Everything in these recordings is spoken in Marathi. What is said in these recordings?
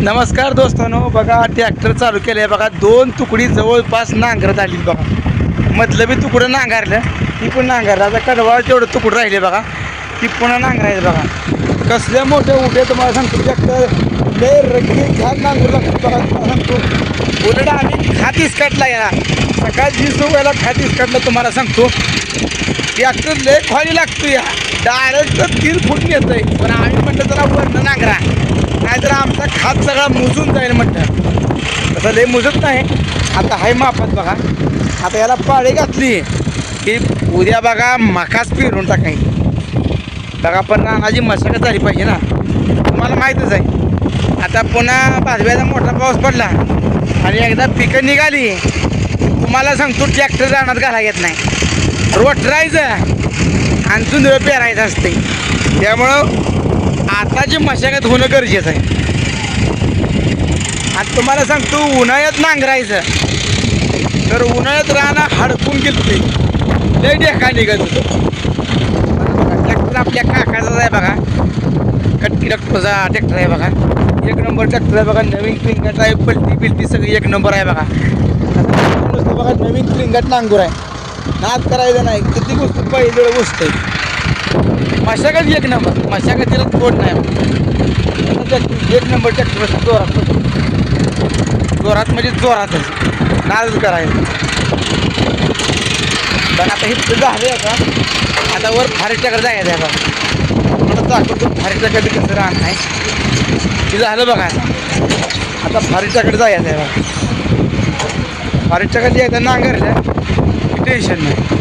नमस्कार दोस्तांनो बघा ट्रॅक्टर चालू केलं आहे बघा दोन तुकडी जवळपास नांगरत आली बघा. मधलं बी तुकडं नांगारलं ती पण नांगारलं. आता कडवाळ तेवढं तुकडं राहिले बघा ती पुन्हा नांगरायचं बघा. कसल्या मोठ्या उठ्या तुम्हाला सांगतो. ट्रॅक्टर लय रगडी घात नांगरू लागतो बघा तुम्हाला सांगतो. उलट आम्ही खातीस कटला या सकाळ वीस रुपयाला खातीस कटलं तुम्हाला सांगतो. ट्रॅक्टर लय खाली लागतो या. डायरेक्ट तीन फूट येत आहे पण आम्ही म्हटलं जरा वरनं नांगरा. नाहीतर आमचा खात सगळा मुजून जाईल म्हटलं. तसं लय मुजत नाही. आता हाय माफत बघा. आता याला पाळी घातली. की उद्या बघा मकाच पिरून टाकायची. बघा पण रानाची मशागत झाली पाहिजे ना. तुम्हाला माहीतच आहे. आता पुन्हा भाजव्याचा मोठा पाऊस पडला. आणि एकदा पिकं निघाली. तुम्हाला सांगतो ट्रॅक्टर रानात घाला येत नाही. रोटरायचं आणि जुंधळं पेरायचं असते त्यामुळं आताची मशागत होणं गरजेचं आहे. आणि तुम्हाला सांगतो उन्हाळ्यात नांगरायचं. तर उन्हाळ्यात राहणं हडकून गेलते. लय डेका निघत होतो. ट्रॅक्टर आपल्या काकाचाच आहे बघा. कट्टी डॉक्टरचा ट्रॅक्टर आहे बघा. एक नंबर ट्रॅक्टर आहे बघा. नवीन क्लिंगट आहे पलटी बिलटी सगळी एक नंबर आहे बघा. आता नुसतं बघा नवीन क्लिंगट नांगूर आहे. नाद करायचं नाही. किती गोष्ट पहिली गोष्ट आहे. मशागत एक नंबर. मशागतीला तोड नाही. एक नंबरच्या ट्रॅक्टर जोरात जोरात म्हणजे जोरातच नाराज करायचं पण आता हे झाले आता. आता वर फारेच्याकडे जायचं आहे बघा मला दाखवतो फारीच्याकडे कसं राहत नाही. ते झालं बघा. आता फारेच्याकडे जायचं आहे बघा फारीच्याकडे यायचं नांगरलं टेन्शन नाही.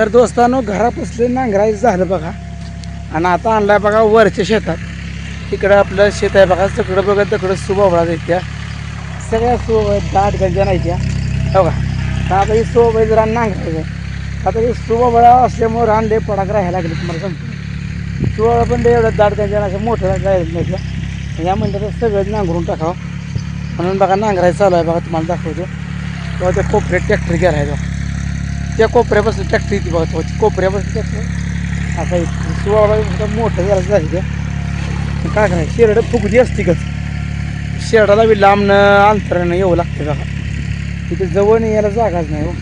तर दोस्तांनो घरापासले नांगरायचं झालं बघा. आणि आता आणलाय बघा वरच्या शेतात. तिकडं आपलं शेत आहे बघा तिकडं बघा तिकडं सुबाबळा त्या. सगळ्या सो दाट गंजा नाही त्या. हो का? आता ही सोबत रान नांगरायचं आता ही सुबाबळा असल्यामुळे रान लय पडाक राहायला लागले तुम्हाला सांगतो. सुबाबळा पण लय एवढं दाट गंजा असं मोठं राहिलं नाही या म्हणतात सगळं नांगरून टाकावं. म्हणून बघा नांगरायचं चालू आहे बघा तुम्हाला दाखवतो. तेव्हा त्या कोपऱ्यात ट्रॅक्टर गेला त्या कोपऱ्यापासून टॅक्टरी ती बघा कोपऱ्या कोपऱ्यापासून टॅक्टर आता सुवाळा मोठं झालं झाली त्या काय करायचं? शेरडं फुगदी असते का? शेरडाला बी लांबनं अंतरानं येऊ लागते का? तिथे जवळ यायला जागाच नाही हो.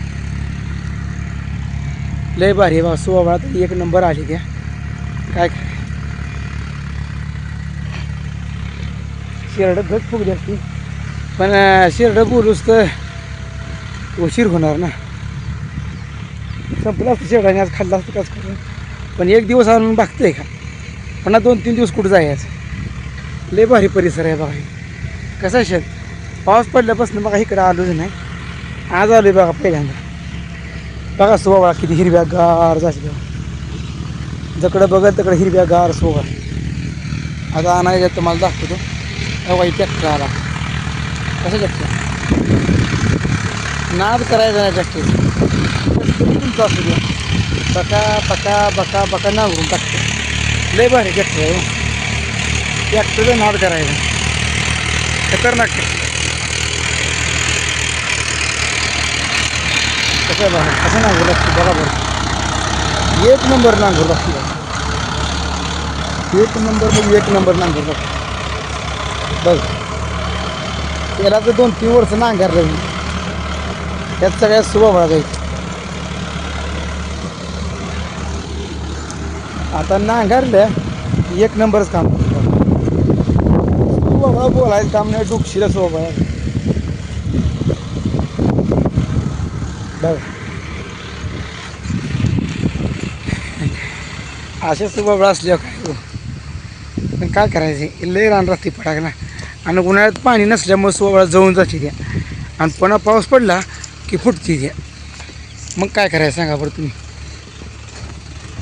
लय भारी आहे बाबा सुबाबळा तर एक नंबर आली त्या काय काय शेरडं घट फुगली असती. पण शेरडं बोलूच तर उशीर होणार ना. संपलं असतं शेवटाने आज खाल्लं असतं काच करून पण एक दिवस आणून बघतंय का? पुन्हा दोन तीन दिवस कुठं जायचं? लय भारी परिसर आहे बघा. हे. कसं आहे शेत? पाऊस पडल्यापासून बघा इकडं आलोच नाही. आज आलो आहे बघा पहिल्यांदा. बघा सोबा किती हिरव्या गार जाते बघा. जकडं बघत तिकडं हिरव्या गार सोबा आता आणायचं तुम्हाला दाखवतो. तो इथे ट्रॅक्टर आला. कसं ट्रॅक्टर नाद करायचा नाही ट्रॅक्टर तुमचं असू द्या बका बका बका बका नांगरून टाकतो. लय भारी ट्रॅक्टर आहे हो. ट्रॅक्टरचा नाद करायचा. खतरनाक कसं आहे बघा कसं नांगरू लागतं बरोबर एक नंबर नांगरू लागतो एक नंबर मग एक नंबर नांगरू लागते बघ. त्याला तर दोन तीन वर्ष नांगरलं मी त्यात सगळ्यात सुभावळा जायचं आता नांगरलं एक नंबरच काम बाबा बोलायचं काम नाही डुकशीला बाबा बघ असे सुबाबळा असल्या काय हो? पण काय करायचं? लय रान राहते पडाक ना आणि उन्हाळ्यात पाणी नसल्यामुळे सोबळा जळून जाते द्या आणि पुन्हा पाऊस पडला की फुटते द्या मग काय करायचं सांगा बरं तुम्ही?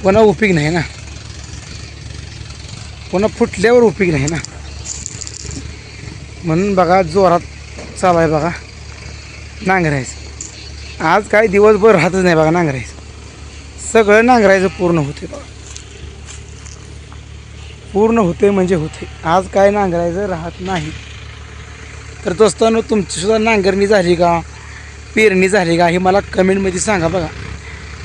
पुन्हा उपयोग नाही ना? पुन्हा फुटल्यावर उपयोग नाही ना. म्हणून बघा जोरात चालू आहे बघा. नांगरायचं. आज काय दिवसभर राहतच नाही बघा नांगरायचं. सगळं नांगरायचं पूर्ण होते बघा. पूर्ण होते म्हणजे होते. आज काय नांगरायचं राहत नाही. तर दोस्तांनो तुमचीसुद्धा नांगरणी झाली का? पेरणी झाली का? हे मला कमेंटमध्ये सांगा बघा.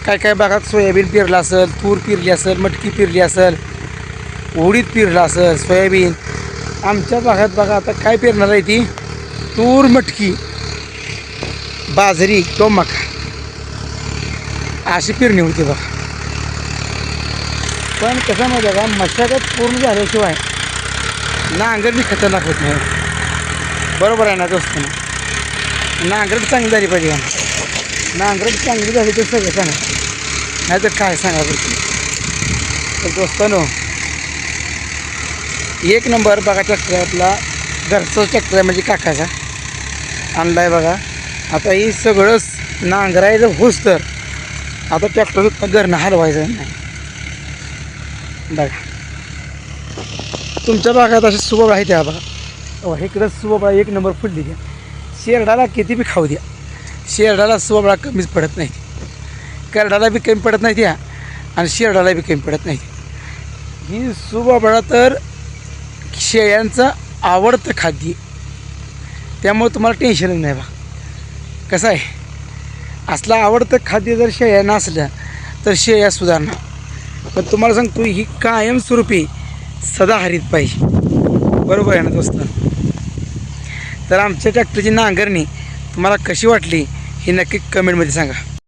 काय काय बघा? सोयाबीन पेरलं असेल तूर पेरली असेल मटकी पेरली असेल उडीद पेरलं असं सोयाबीन. आमच्या भागात बघा आता काय पेरणार आहे ती? तूर मटकी बाजरी किंवा मका अशी पेरणी होती बघा. पण कसं माहिती आहे का मशागत पूर्ण झाल्याशिवाय नांगरणी खतरनाक होत नाही. बरोबर आहे ना दोस्त? नांगरट चांगली झाली पाहिजे का? नांगरट चांगली झाली तर सगळं सांगा नाही तर काय सांगा बरं तर दोस्तानो एक नंबर बघा ट्रॅक्टर आपला घरचा ट्रॅक्टर आहे म्हणजे काकाचा. आणला आहे बघा. आता ही सगळंच नांगरायचं होस तर. आता ट्रॅक्टर घरनं हलवायचं नाही. बघा. तुमच्या भागात असे सुबळ आहे त्या बघा. अहो, इकडं सुबळा एक नंबर फुटली द्या शेरडाला किती बी खाऊ द्या. शेरडाला सुबळा कमीच पडत नाही. करडाला बी कमी पडत नाही त्या. आणि शेरडाला बी कमी पडत नाही. ही सुबळा तर शेळ्यांचं आवडतं खाद्य. त्यामुळे तुम्हाला टेन्शनच नाही बा. कसं आहे? असलं आवडतं खाद्य जर शेळ्यांना असलं तर शेळ्या सुधारणा पण तुम्हाला सांगतो ही कायमस्वरूपी सदाहरित पाहिजे. बरोबर आहे ना दोस्त? तर आमच्या ट्रॅक्टरची नांगरणी तुम्हाला कशी वाटली हे नक्की कमेंटमध्ये सांगा.